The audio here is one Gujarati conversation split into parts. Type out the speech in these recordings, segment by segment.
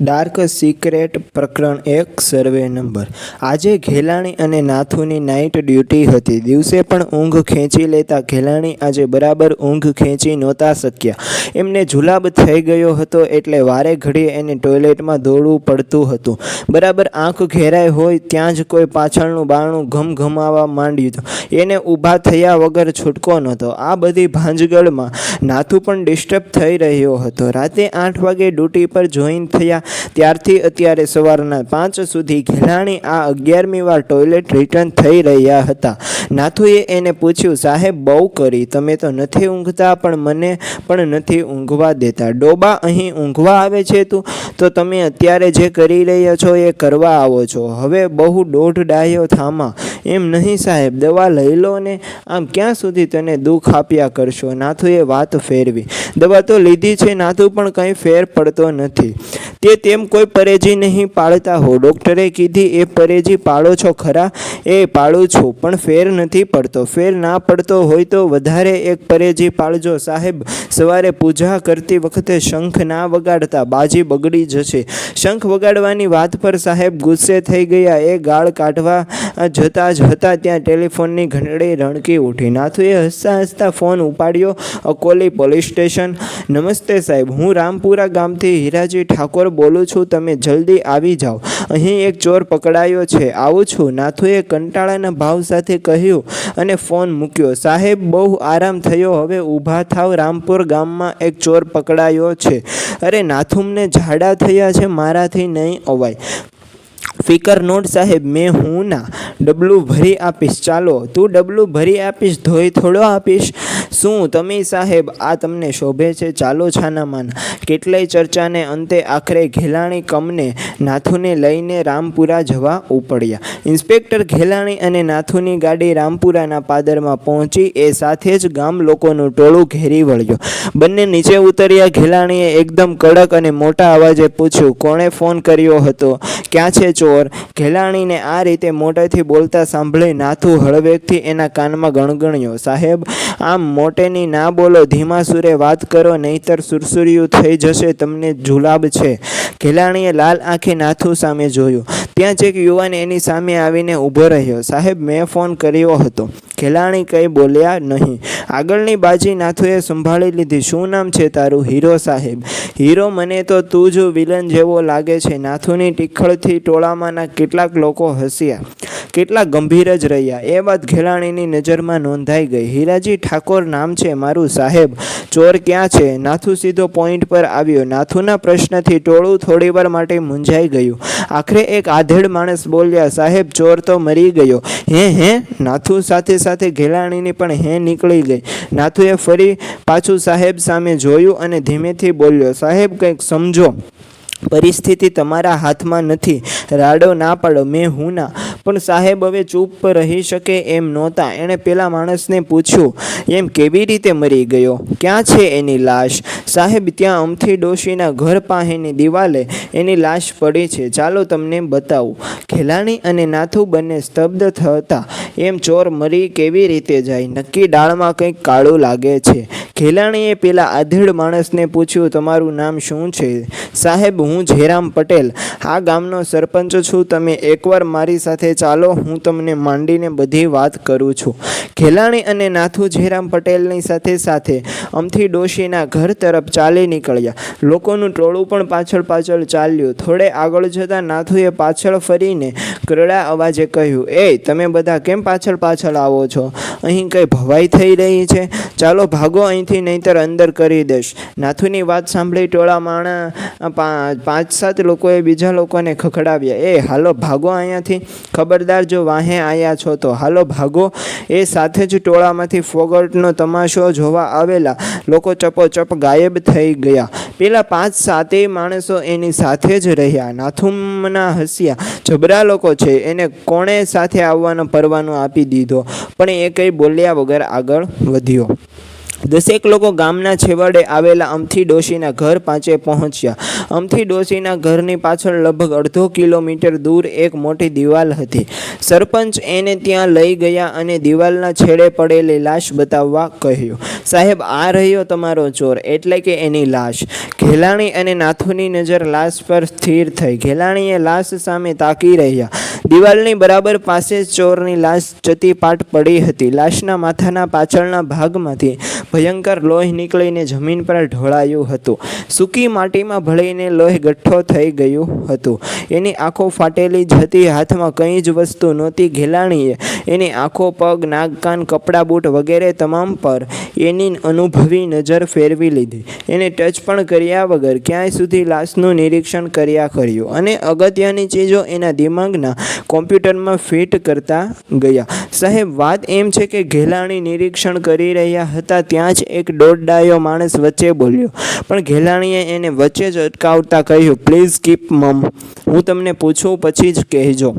ડાર્ક સિક્રેટ પ્રકરણ એક સર્વે નંબર આજે ઘેલાણી અને નાથુની નાઇટ ડ્યુટી હતી. દિવસે પણ ઊંઘ ખેંચી લેતા ઘેલાણી આજે બરાબર ઊંઘ ખેંચી નહોતા શક્યા. એમને જુલાબ થઈ ગયો હતો એટલે વારે ઘડીએ એને ટોયલેટમાં દોડવું પડતું હતું. બરાબર આંખ ઘેરાઈ હોય ત્યાં જ કોઈ પાછળનું બારણું ઘમઘમાવા માંડ્યું એને ઊભા થયા વગર છૂટકો નહોતો. આ બધી ભાંજગળમાં નાથુ પણ ડિસ્ટર્બ થઈ રહ્યો હતો. રાતે આઠ વાગે ડ્યુટી પર જોઈન થયા. ત્યારથી અત્યારે સવારના પાંચ સુધી ઘેલાણી આ અગિયારમી વાર ટોયલેટ રિટર્ન થઈ રહ્યા હતા. નાથુએ એને પૂછ્યું, સાહેબ, બહુ કરી. તમે તો નથી ઊંઘતા, પણ મને પણ નથી ઊંઘવા દેતા. ડોબા અહીં ઊંઘવા આવે છે તું? તો તમે અત્યારે જે કરી રહ્યા છો એ કરવા આવો છો. હવે બહુ દોઢ ડાયો થામા. એમ નહીં સાહેબ, દવા લઈ લો ને. આમ ક્યાં સુધી તને દુઃખ આપ્યા કરશો? નાથુએ વાત ફેરવી. દવા તો લીધી છે, નાથુ પણ કંઈ ફેર પડતો નથી. તે તેમ કોઈ પરેજી નહીં પાળતા હો. ડૉક્ટરે કીધી, એ પરેજી પાળો છો ખરા? એ પાળું છું, પણ ફેર નથી પડતો. ફેર ના પડતો હોય તો વધારે એક પરેજી પાળજો સાહેબ. સવારે પૂજા કરતી વખતે શંખ ના વગાડતા, બાજી બગડી જશે. શંખ વગાડવાની વાત પર સાહેબ ગુસ્સે થઈ ગયા. એ ગાળ કાઢવા જતા જ હતા ત્યાં ટેલિફોનની ઘંટડી રણકી ઉઠી. નાથુએ હસતા હસતા ફોન ઉપાડ્યો. Akoli police station. નમસ્તે સાહેબ, હું રામપુરા ગામથી હીરાજી ઠાકોર બોલું છું. તમે જલ્દી આવી જાઓ. અહીં એક ચોર પકડાયો છે. આવું છું. નાથુએ કંટાળાના ભાવ સાથે કહ્યું અને ફોન મૂક્યો. સાહેબ, બહુ આરામ થયો. હવે ઊભા થાવ. રામપુર ગામમાં એક ચોર પકડાયો છે. અરે, નાથુમને ઝાડા થયા છે. મારાથી નહીં અવાય. ફિકર નોટ સાહેબ, મેં હું ના, ડબલું ભરી આપીશ. ચાલો, તું ડબલું ભરી આપીશ, ધોઈ થોડો આપીશ. શું તમે સાહેબ, આ તમને શોભે છે? ચાલો છાનામાન. કેટલાય ચર્ચાને અંતે આખરે ઘેલાણી કમને નાથુને લઈને રામપુરા જવા ઉપડ્યા. ઇન્સ્પેક્ટર ઘેલાણી અને નાથુની ગાડી રામપુરાના પાદરમાં પહોંચી એ સાથે જ ગામ લોકોનું ટોળું ઘેરી વળ્યું. બંને નીચે ઉતર્યા, ઘેલાણીએ એકદમ કડક અને મોટા અવાજે પૂછ્યું, કોણે ફોન કર્યો હતો? ક્યાં છે ચોર? ઘેલાણીને આ રીતે મોટેથી બોલતા સાંભળી નાથુ હળવેકથી એના કાનમાં ગણગણ્યો, સાહેબ, આમ મોટેની ના બોલો ધીમા સુરે વાત કરો, નહીતર સુરસુરિયું થઈ જશે, તમને જુલાબ છે. ઘેલાણીએ લાલ આંખે નાથુ સામે જોયું. ત્યાં જ એક યુવાન એની સામે આવીને ઊભો રહ્યો. સાહેબ, મેં ફોન કર્યો હતો. ઘેલાણી કંઈ બોલ્યા નહીં. આગળની બાજી નાથુએ સંભાળી લીધી. શું નામ છે તારું? હીરો સાહેબ. હીરો મને તો તું જ વિલન જેવો લાગે છે. નાથુની ટીખળથી ટોળામાંના કેટલાક લોકો હસ્યા. કેટલા ગંભીર જ રહ્યા. એ વાત ઘેલાણીની નજરમાં નોંધાઈ ગઈ. હીરાજી ઠાકોર નામ છે મારું સાહેબ. ચોર ક્યાં છે? નાથુ સીધો પોઈન્ટ પર આવ્યો. નાથુના પ્રશ્નથી ટોળું થોડીવાર માટે મૂંઝાઈ ગયું. આખરે એક આધેડ માણસ બોલ્યા, સાહેબ, ચોર તો મરી ગયો. હે હે? નાથુ સાથે સાથે ઘેલાણીની પણ હે નીકળી ગઈ. નાથુએ ફરી પાછું સાહેબ સામે જોયું અને ધીમેથી બોલ્યો, સાહેબ, કંઈક સમજો. પરિસ્થિતિ તમારા હાથમાં નથી. રાડો ના પાડો. મેં હું ના પણ સાહેબ હવે ચૂપ રહી શકે એમ નહોતા. એણે પેલા માણસને પૂછ્યું, એમ કેવી રીતે મરી ગયો? ક્યાં છે એની લાશ? સાહેબ, ત્યાં અમથી ડોશીના ઘર પાસેની દિવાલે એની લાશ પડી છે. ચાલો તમને બતાવું. ખેલાણી અને નાથુ બંને સ્તબ્ધ થતા, એમ ચોર મરી કેવી રીતે જાય? નક્કી ડાળમાં કંઈક કાળું લાગે છે. ખેલાણીએ પેલા આધેડ માણસને પૂછ્યું, તમારું નામ શું છે? સાહેબ, હું જયરામ પટેલ. આ ગામનો સરપંચ છું. તમે એકવાર મારી સાથે ચાલો. હું તમને માંડીને બધી વાત કરું છું. ઘેલાણી અને નાથુ જયરામ પટેલની સાથે સાથે અમથી ડોશીના ઘર તરફ ચાલી નીકળ્યા. લોકોનું ટોળું પણ પાછળ પાછળ ચાલ્યું. થોડે આગળ જતાં નાથુએ પાછળ ફરીને કરડા અવાજે કહ્યું, એ, તમે બધા કેમ પાછળ પાછળ આવો છો? અહીં કંઈ ભવાઈ થઈ રહી છે? ચાલો, ભાગો અહીંથી. નહીંતર અંદર કરી દઈશ. નાથુની વાત સાંભળી ટોળા માણા પાંચ, સાત લોકોએ બીજા લોકોને ખખડાવ્યા. એ, હાલો ભાગો અહીંયાથી. ખબરદાર જો વાહે આવ્યા છો તો. હાલો ભાગો. એ સાથે જ ટોળામાંથી ફોગટનો તમાશો જોવા આવેલા. લોકો ચપોચપ ગાયબ થઈ ગયા. પેલા પાંચ, સાતેય માણસો એની સાથે જ રહ્યા. નાથુમના હસ્યા. જબરા લોકો છે. એને કોણે સાથે આવવાનો પરવાનો આપી દીધો? પણ એ કંઈ બોલ્યા વગર આગળ વધ્યો. દસેક લોકો ગામના છેવાડે આવેલા અમથી ડોશીના ઘર પાંચે પહોંચ્યા. અમથી ડોશીના ઘરની પાછળ લગભગ અડધો કિલોમીટર દૂર એક મોટી દિવાલ હતી. સરપંચ એને ત્યાં લઈ ગયા અને દિવાલના છેડે પડેલી લાશ બતાવવા કહ્યું, સાહેબ, આ રહ્યો તમારો ચોર, એટલે કે એની લાશ. ઘેલાણી અને નાથુની નજર લાશ પર સ્થિર થઈ. ઘેલાણીએ લાશ સામે તાકી રહ્યા. દિવાલની બરાબર પાસે ચોરની લાશ જતી પાટ પડી હતી. લાશના માથાના પાછળના ભાગમાંથી ભયંકર લોહી નીકળીને જમીન પર ઢોળાયું હતું. સૂકી માટીમાં ભળીને લોહી ગઠ્ઠો થઈ ગયું હતું. એની આંખો ફાટેલી જ હતી. હાથમાં કંઈ જ વસ્તુ નહોતી. ઘેલાણીએ એની આંખો, પગ, નાક, કાન, કપડાં, બૂટ વગેરે તમામ પર એની અનુભવી નજર ફેરવી લીધી. એને ટચ પણ કર્યા વગર ક્યાંય સુધી લાશનું નિરીક્ષણ કર્યા કર્યું. અને અગત્યની ચીજો એના દિમાગના કોમ્પ્યુટરમાં ફિટ કરતા ગયા. સાહેબ, વાત એમ છે કે ઘેલાણી નિરીક્ષણ કરી રહ્યા હતા ત્યાં જ એક દોડડાયો માણસ વચ્ચે બોલ્યો. પણ ઘેલાણીએ એને વચ્ચે જ અટકાવતા કહ્યું પ્લીઝ કીપ મમ હું તમને પૂછું, પછી જ કહેજો.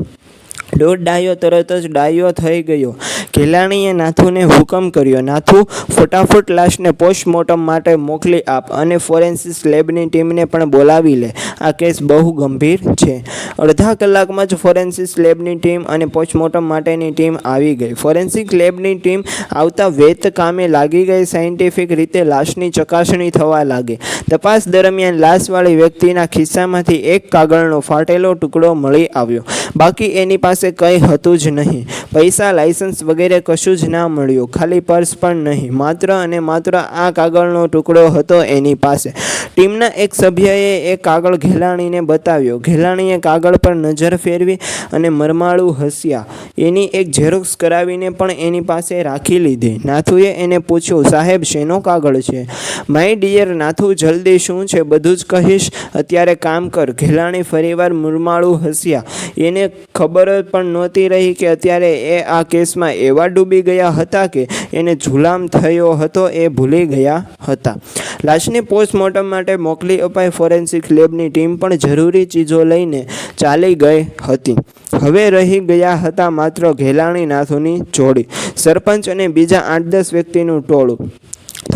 દોઢ ડાયો તરત જ ડાયો થઈ ગયો. ઘેલાણીએ નાથુને હુકમ કર્યો. નાથુ ફટાફટ લાશને પોસ્ટમોર્ટમ માટે મોકલી આપ અને ફોરેન્સિસ લેબની ટીમને પણ બોલાવી લે. આ કેસ બહુ ગંભીર છે. અડધા કલાકમાં જ ફોરેન્સિસ લેબની ટીમ અને પોસ્ટમોર્ટમ માટેની ટીમ આવી ગઈ. ફોરેન્સિક લેબની ટીમ આવતા વેત કામે લાગી ગઈ. સાયન્ટિફિક રીતે લાશની ચકાસણી થવા લાગી. તપાસ દરમિયાન લાશવાળી વ્યક્તિના ખિસ્સામાંથી એક કાગળનો ફાટેલો ટુકડો મળી આવ્યો. બાકી એની પાસે કંઈ હતું જ નહીં. પૈસા લાઇસન્સ વગેરે કશું જ ના મળ્યું. ખાલી પર્સ પણ નહીં. માત્ર અને માત્ર આ કાગળનો ટુકડો હતો એની પાસે. ટીમના એક સભ્યએ એ કાગળ ઘેલાણીને બતાવ્યો. ઘેલાણીએ કાગળ પર નજર ફેરવી અને મરમાળું હસ્યા. એની એક ઝેરોક્સ કરાવીને પણ એની પાસે રાખી લીધી. નાથુએ એને પૂછ્યું, સાહેબ, શેનો કાગળ છે? માય ડિયર નાથુ, જલ્દી શું છે? બધું જ કહીશ. અત્યારે કામ કર. ઘેલાણી ફરીવાર મુરમાળું હસ્યા. એને ખબર પણ નહોતી રહી કે અત્યારે એ આ કેસમાં એવા ડૂબી ગયા હતા કે એને જુલામ થયો હતો એ ભૂલી ગયા હતા. લાશને પોસ્ટમોર્ટમ માટે મોકલી અપાઈ ફોરેન્સિક લેબની ટીમ પણ જરૂરી ચીજો લઈને ચાલી ગઈ હતી. હવે રહી ગયા હતા માત્ર ઘેલાણી નાથોની જોડી. સરપંચ અને બીજા આઠ દસ વ્યક્તિનું ટોળું.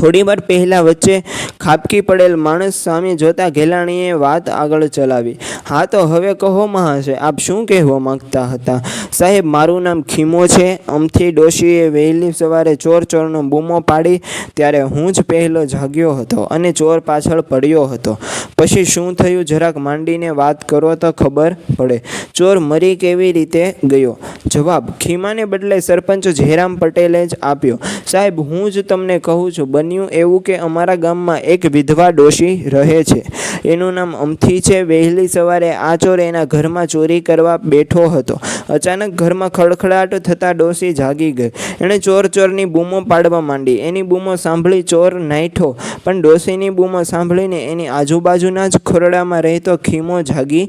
થોડી વાર પહેલાં વચ્ચે ખાબકી પડેલ માણસ સામે જોતા ઘેલાણીએ વાત આગળ ચલાવી. હા તો હવે કહો મહાશય, આપ શું કહેવા માંગતા હતા? સાહેબ, મારું નામ ખીમો છે. અમથી ડોશીએ વહેલી સવારે ચોર ચોરનો બૂમો પાડી, ત્યારે હું જ પહેલો જાગ્યો હતો અને ચોર પાછળ પડ્યો હતો. પછી શું થયું જરાક માંડીને વાત કરો તો ખબર પડે. ચોર મરી કેવી રીતે ગયો? જવાબ, ખીમાને બદલે સરપંચ જયરામ પટેલે જ આપ્યો. સાહેબ, હું જ તમને કહું છું, બન્યું એવું કે અમારા ગામમાં એક વિધવા ડોશી રહે છે. એનું નામ અમથી છે. વહેલી સવારે આ ચોર એના ઘરમાં ચોરી કરવા બેઠો હતો. અચાનક ઘરમાં ખડખડાટ થતાં ડોશી જાગી ગઈ. એણે ચોર ચોરની બૂમો પાડવા માંડી. એની બૂમો સાંભળી ચોર નાઠો પણ ડોશીની બૂમો સાંભળીને એની આજુબાજુના જ ખોરડામાં રહેતો ખીમો જાગી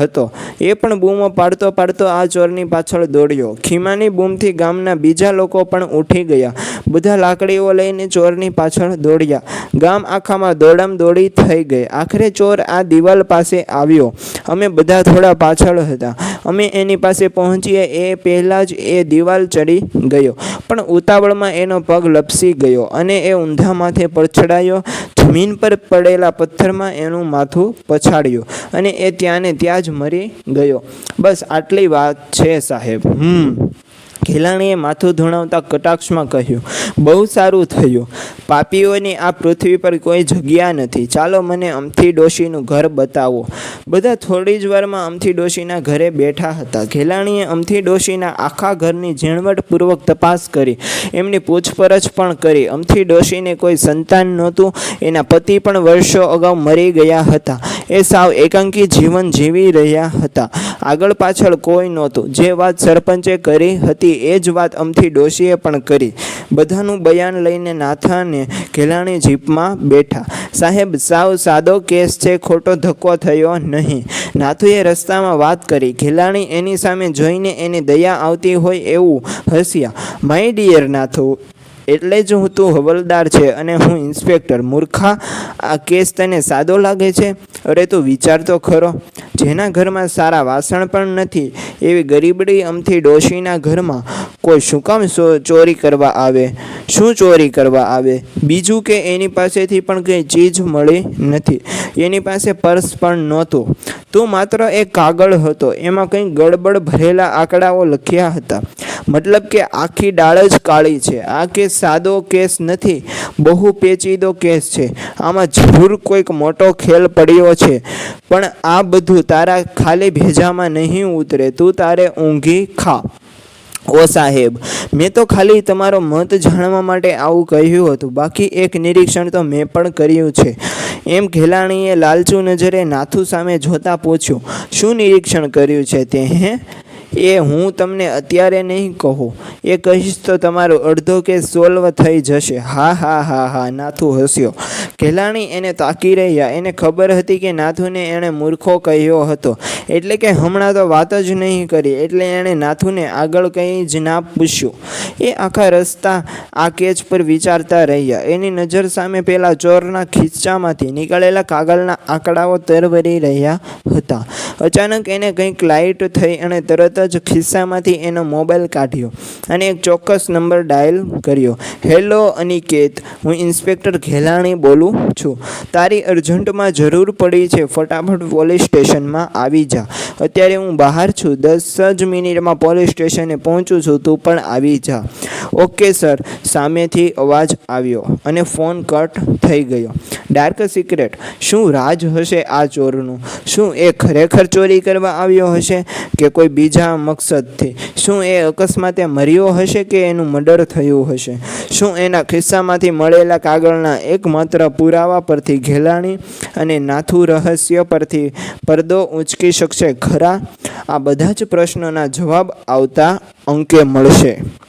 હતો. એ પણ બૂમો પાડતો પાડતો આ ચોરની પાછળ દોડ્યો. ખીમાની બૂમથી ગામના બીજા લોકો પણ ઉઠી ગયા. બધા લાકડીઓ લઈને ચોરની પાછળ દોડ્યા. ગામ આખામાં દોડમ દોડી થઈ ગઈ. આખરે ચોર આ દિવાલ પાસે આવ્યો. અમે બધા થોડા પાછળ હતા. અમે એની પાસે પહોંચીએ એ પહેલાં જ એ દિવાલ ચડી ગયો. પણ ઉતાવળમાં એનો પગ લપસી ગયો અને એ ઊંધા માથે પડછડાયો. જમીન પર પડેલા પથ્થરમાં એનું માથું પછાડ્યું અને એ ત્યાં ને ત્યાં જ મરી ગયો. બસ આટલી વાત છે સાહેબ. હમ. ઘેલાણીએ માથું ધુણાવતા કટાક્ષમાં કહ્યું, બહુ સારું થયું. પાપીઓની આ પૃથ્વી પર કોઈ જગ્યા નથી. ચાલો મને અમથી ડોશીનું ઘર બતાવો. બધા થોડી જ વારમાં અમથી ડોશીના ઘરે બેઠા હતા. ઘેલાણીએ અમથી ડોશીના આખા ઘરની ઝીણવટપૂર્વક તપાસ કરી. એમની પૂછપરછ પણ કરી. અમથી ડોશીને કોઈ સંતાન નહોતું. એના પતિ પણ વર્ષો અગાઉ મરી ગયા હતા. એ સાવ એકાંકી જીવન જીવી રહ્યા હતા. આગળ પાછળ કોઈ નહોતું. જે વાત સરપંચે કરી હતી એ જ વાત અમથી ડોશીએ પણ કરી. બધાનું બયાન લઈને નાથાને ઘેલાણી જીપમાં બેઠા. સાહેબ, સાવ સાદો કેસ છે, ખોટો ધક્કો થયો નહીં. નાથુએ રસ્તામાં વાત કરી. ઘેલાણી એની સામે જોઈને એને દયા આવતી હોય એવું હસ્યા. માય ડિયર નાથુ, એટલે જ હું તું હવલદાર છે અને હું ઇન્સ્પેક્ટર. મૂર્ખા, આ કેસ તને સાદો લાગે છે? અરે તું વિચાર તો ખરો, જેના ઘરમાં સારા વાસણ પણ નથી, એવી ગરીબડી અમથી ડોશીના ઘરમાં કોઈ શું કામ ચોરી કરવા આવે, શું ચોરી કરવા આવે? બીજું કે એની પાસેથી પણ કંઈ ચીજ મળી નથી, એની પાસે પર્સ પણ નહોતું. તો માત્ર એક કાગળ હતો, એમાં કંઈ ગડબડ ભરેલા આંકડાઓ લખ્યા હતા. મતલબ કે આખી ડાળ જ કાળી છે. આ કેસ સાદો કેસ નથી, બહુ પેચીદો કેસ છે. આમાં જરૂર કોઈક મોટો ખેલ પડ્યો છે. પણ આ બધું તારા ખાલી ભેજામાં નહીં ઉતરે, તું તારે ઊંઘી ખા. ઓ સાહેબ, મેં તો ખાલી તમારો મત જાણવા માટે આવું કહ્યું હતું. બાકી એક નિરીક્ષણ તો મેં પણ કર્યું છે. એમ ઘેલાણીએ લાલચુ નજરે નાથુ સામે જોતા પૂછ્યું, શું નિરીક્ષણ કર્યું છે તે, હે? એ હું તમને અત્યારે નહીં કહું. એ કહીશ તો તમારો અડધો કેસ સોલ્વ થઈ જશે. હા હા હા હા, નાથુ હસ્યો. ઘેલાણી એને તાકી રહ્યા. એને ખબર હતી કે નાથુને એણે મૂર્ખો કહ્યો હતો. એટલે કે હમણાં તો વાત જ નહીં કરી. એટલે એણે નાથુને આગળ કંઈ જ ના પૂછ્યું. એ આખા રસ્તા આ કેચ પર વિચારતા રહ્યા. એની નજર સામે પેલા ચોરના ખીચામાંથી નીકળેલા કાગળના આંકડાઓ તરવરી રહ્યા હતા. અચાનક એને કંઈક લાઇટ થઈ અને તરત જ ખિસ્સામાંથી એનો મોબાઈલ કાઢ્યો અને એક ચોક્કસ નંબર ડાયલ કર્યો. હેલો, અનિકેત. હું ઇન્સ્પેક્ટર ઘેલાણી બોલું છું. તારી અર્જન્ટમાં જરૂર પડી છે. ફટાફટ પોલીસ સ્ટેશનમાં આવી જા. અત્યારે હું બહાર છું. દસ જ મિનિટમાં પોલીસ સ્ટેશને પહોંચું છું. તું પણ આવી જા. Okay, sir. સામેથી અવાજ આવ્યો અને ફોન કટ થઈ ગયો. Dark secret. શું રાજ હશે આ ચોરનું? શું એ ખરેખર ચોરી કરવા આવ્યો હશે? કે કોઈ બીજા મકસદથી? શું એ અકસ્માતે મર્યો હશે કે એનું મર્ડર થયું હશે? શું એના ખિસ્સામાંથી મળેલા કાગળના એકમાત્ર પુરાવા પરથી ઘેલાણી અને નાથું રહસ્ય પરથી પડદો ઊંચકી શકશે? ખરા? આ બધા જ પ્રશ્નોના જવાબ આવતા અંકે મળશે.